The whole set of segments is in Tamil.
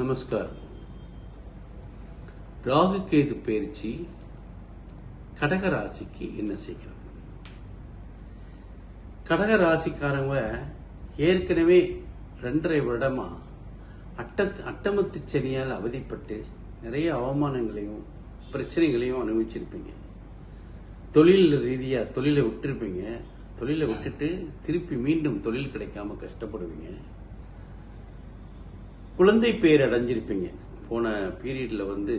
நமஸ்காரம். ராகு கேது பயிற்சி கடக ராசிக்கு என்ன செய்கிறது? கடக ராசிக்காரங்க ஏற்கனவே ரெண்டரை வருடமா அட்ட அட்டமத்து சனியால் அவதிப்பட்டு நிறைய அவமானங்களையும் பிரச்சனைகளையும் அனுபவிச்சிருப்பீங்க. தொழில் ரீதியாக தொழிலை விட்டுருப்பீங்க. தொழிலை விட்டுட்டு திருப்பி மீண்டும் தொழில் கிடைக்காம கஷ்டப்படுவீங்க. குழந்தை பேர் அடைஞ்சிருப்பீங்க. போன பீரியடில் வந்து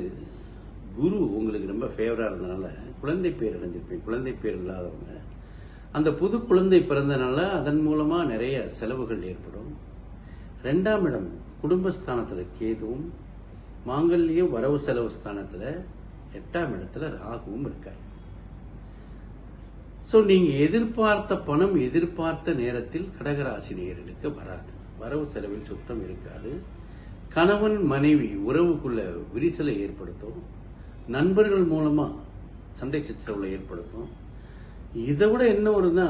குரு உங்களுக்கு ரொம்ப ஃபேவராக இருந்தனால குழந்தை பேர் அடைஞ்சிருப்பீங்க. குழந்தை பேர் இல்லாதவங்க. அந்த புது குழந்தை பிறந்தனால அதன் மூலமாக நிறைய செலவுகள் ஏற்படும். ரெண்டாம் இடம் குடும்பஸ்தானத்தில் கேதுவும் மாங்கல்ய வரவு செலவு ஸ்தானத்தில் எட்டாம் இடத்துல ராகுவும் இருக்கார். ஸோ நீங்கள் எதிர்பார்த்த பணம் எதிர்பார்த்த நேரத்தில் கடகராசி வராது. வரவு செலவில் சுத்தம் இருக்காது. கணவன் மனைவி உறவுக்குள்ள விரிசலை ஏற்படுத்தும். நண்பர்கள் மூலமா சண்டை சச்சரவுகளை ஏற்படுத்தும். இதை விட என்ன ஒருனா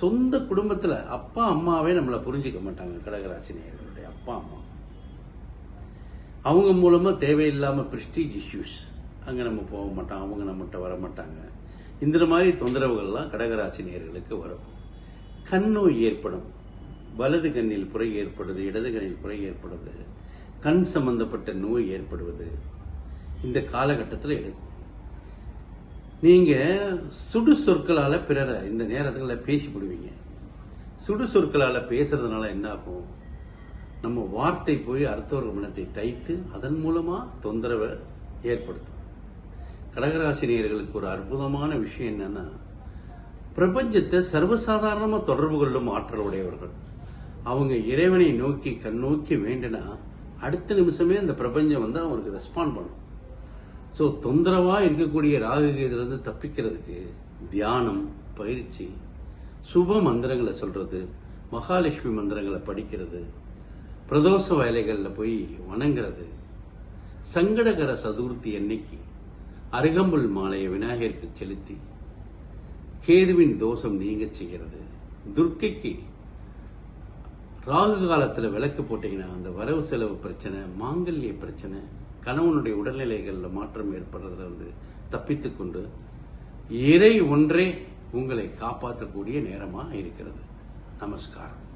சொந்த குடும்பத்தில் அப்பா அம்மாவே நம்மளை புரிஞ்சுக்க மாட்டாங்க கடகராசி நேயர்களுடைய அப்பா அம்மா. அவங்க மூலமாக தேவையில்லாமல் பிரிஸ்டீஜ் இஷ்யூஸ் அங்கே நம்ம போக மாட்டோம் அவங்க நம்மகிட்ட வர மாட்டாங்க. இந்த மாதிரி தொந்தரவுகள்லாம் கடகராசினியர்களுக்கு வரும். கண் நோய் ஏற்படும். வலது கண்ணில் புறை ஏற்படுது இடது கண்ணில் புறை ஏற்படுது. கண் சம்பந்தப்பட்ட நோய் ஏற்படுவது இந்த காலகட்டத்தில் எடுக்கும் நீங்க சுடு சொற்களால் பிறரை இந்த நேரத்துல பேசி விடுவீங்க சுடு சொற்களால் பேசுறதுனால என்ன ஆகும் நம்ம வார்த்தை போய் அர்த்தவர்கள் மனத்தை தைத்து அதன் மூலமா தொந்தரவை ஏற்படுத்தும். கடகராசினியர்களுக்கு ஒரு அற்புதமான விஷயம் என்னன்னா பிரபஞ்சத்தை சர்வசாதாரணமாக தொடர்பு கொள்ளும் ஆற்றல் உடையவர்கள். அவங்க இறைவனை நோக்கி கண்ணோக்கி வேண்டினா அடுத்த நிமிஷமே அந்த பிரபஞ்சம் வந்து அவருக்கு ரெஸ்பாண்ட் பண்ணும். ஸோ தொந்தரவாக இருக்கக்கூடிய ராகுகேதுலேருந்து தப்பிக்கிறதுக்கு தியானம் பயிற்சி சுப மந்திரங்களை சொல்கிறது மகாலட்சுமி மந்திரங்களை படிக்கிறது பிரதோஷ வேலைகளில் போய் வணங்குறது சங்கடகர சதுர்த்தி அன்னைக்கு அருகம்புல் மாலையை விநாயகருக்கு செலுத்தி கேதுவின் தோஷம் நீங்க செய்கிறது துர்க்கைக்கு ராகு காலத்தில் விளக்கு போட்டீங்கன்னா அந்த வரவு செலவு பிரச்சனை மாங்கல்ய பிரச்சனை கணவனுடைய உடல்நிலைகளில் மாற்றம் ஏற்படுறதுலேருந்து தப்பித்து கொண்டு இறை ஒன்றே உங்களை காப்பாற்றக்கூடிய நேரமாக இருக்கிறது. நமஸ்காரம்.